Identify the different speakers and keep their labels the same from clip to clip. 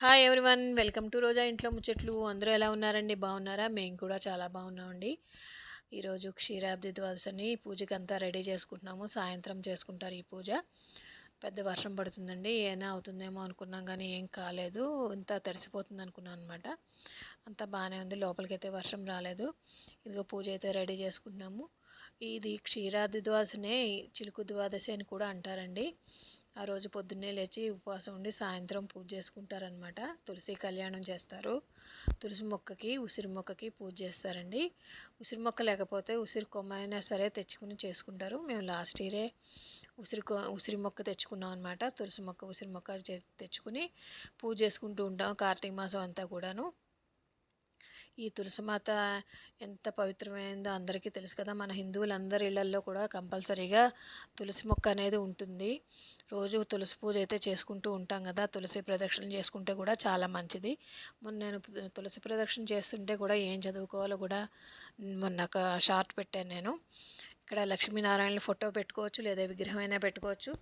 Speaker 1: Hi everyone welcome to Roja ఇంట్లో ముచ్చట్లు. అందరూ ఎలా ఉన్నారండి? బాగున్నారా? మేము కూడా చాలా బాగున్నామండి. ఈరోజు క్షీరాబ్ది ద్వాదశని పూజకి అంతా రెడీ చేసుకుంటున్నాము. సాయంత్రం చేసుకుంటారు ఈ పూజ. పెద్ద వర్షం పడుతుందండి. ఏనా అవుతుందేమో అనుకున్నాం కానీ ఏం కాలేదు. ఇంత తడిసిపోతుంది అనుకున్నాను అనమాట అంతా బాగానే ఉంది. లోపలికైతే వర్షం రాలేదు. ఇదిగో పూజ అయితే రెడీ చేసుకుంటున్నాము. ఇది క్షీరాది ద్వాదశనే చిలుకు ద్వాదశి అని కూడా అంటారండి. ఆ రోజు పొద్దున్నే లేచి ఉపవాసం ఉండి సాయంత్రం పూజ చేసుకుంటారనమాట తులసి కళ్యాణం చేస్తారు. తులసి మొక్కకి ఉసిరి మొక్కకి పూజ చేస్తారండి. ఉసిరి మొక్క లేకపోతే ఉసిరి కొమ్మ అయినా సరే తెచ్చుకుని చేసుకుంటారు. మేము లాస్ట్ ఇయరే ఉసిరి ఉసిరి మొక్క తెచ్చుకున్నాం అనమాట తులసి మొక్క ఉసిరి మొక్క తెచ్చుకుని పూజ చేసుకుంటూ ఉంటాం కార్తీక మాసం అంతా కూడాను. ఈ తులసిమాత ఎంత పవిత్రమైనదో అందరికీ తెలుసు కదా. మన హిందువులందరి ఇళ్ళల్లో కూడా కంపల్సరీగా తులసి మొక్క అనేది ఉంటుంది. రోజు తులసి పూజ అయితే చేసుకుంటూ ఉంటాం కదా. తులసి ప్రదక్షిణ చేసుకుంటే కూడా చాలా మంచిది. మొన్న నేను తులసి ప్రదక్షిణ చేస్తుంటే కూడా ఏం చదువుకోవాలో కూడా మొన్న ఒక షార్ట్ పెట్టాను నేను. ఇక్కడ లక్ష్మీనారాయణ ఫోటో పెట్టుకోవచ్చు లేదా విగ్రహం అయినా పెట్టుకోవచ్చు.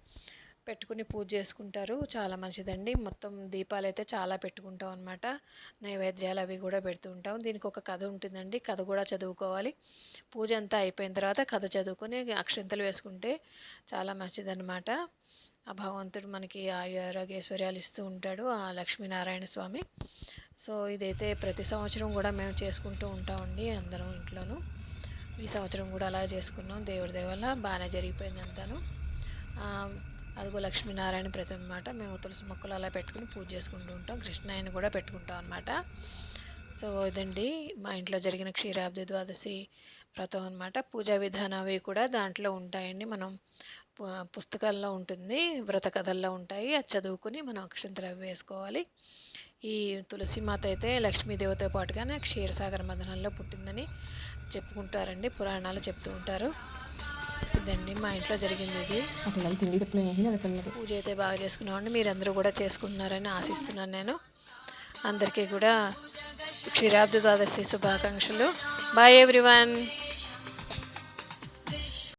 Speaker 1: పెట్టుకుని పూజ చేసుకుంటారు. చాలా మంచిదండి. మొత్తం దీపాలు అయితే చాలా పెట్టుకుంటాం అనమాట నైవేద్యాలు అవి కూడా పెడుతూ ఉంటాం. దీనికి ఒక కథ ఉంటుందండి. కథ కూడా చదువుకోవాలి. పూజ అంతా అయిపోయిన తర్వాత కథ చదువుకొని అక్షంతలు వేసుకుంటే చాలా మంచిదన్నమాట. ఆ భగవంతుడు మనకి ఆరోగ్యశ్వర్యాలు ఇస్తూ ఉంటాడు ఆ లక్ష్మీనారాయణ స్వామి. సో ఇదైతే ప్రతి సంవత్సరం కూడా మేము చేసుకుంటూ ఉంటామండి అందరం ఇంట్లోనూ. ఈ సంవత్సరం కూడా అలా చేసుకున్నాం. దేవుడి దేవల్ల బాగానే జరిగిపోయింది అంతాను అదిగో లక్ష్మీనారాయణ ప్రతి అనమాట మేము తులసి మొక్కలు అలా పెట్టుకుని పూజ చేసుకుంటూ ఉంటాం. కృష్ణాయని కూడా పెట్టుకుంటాం అనమాట సో ఇదండి మా ఇంట్లో జరిగిన క్షీరాబ్ది ద్వాదశి వ్రతం అనమాట పూజా విధానం అవి కూడా దాంట్లో ఉంటాయండి. మనం పుస్తకాల్లో ఉంటుంది. వ్రత కథల్లో ఉంటాయి. అది చదువుకుని మనం అక్షంతరవి వేసుకోవాలి. ఈ తులసి మాత అయితే లక్ష్మీదేవితో పాటుగానే క్షీరసాగర మదనంలో పుట్టిందని చెప్పుకుంటారండి. పురాణాలు చెప్తూ ఉంటారు. ఇదండి మా ఇంట్లో జరిగింది ఇది పూజ అయితే బాగా చేసుకున్నామండి మీరందరూ కూడా చేసుకుంటున్నారని ఆశిస్తున్నాను నేను. అందరికీ కూడా క్షీరాబ్ది ద్వాదశి శుభాకాంక్షలు. Bye everyone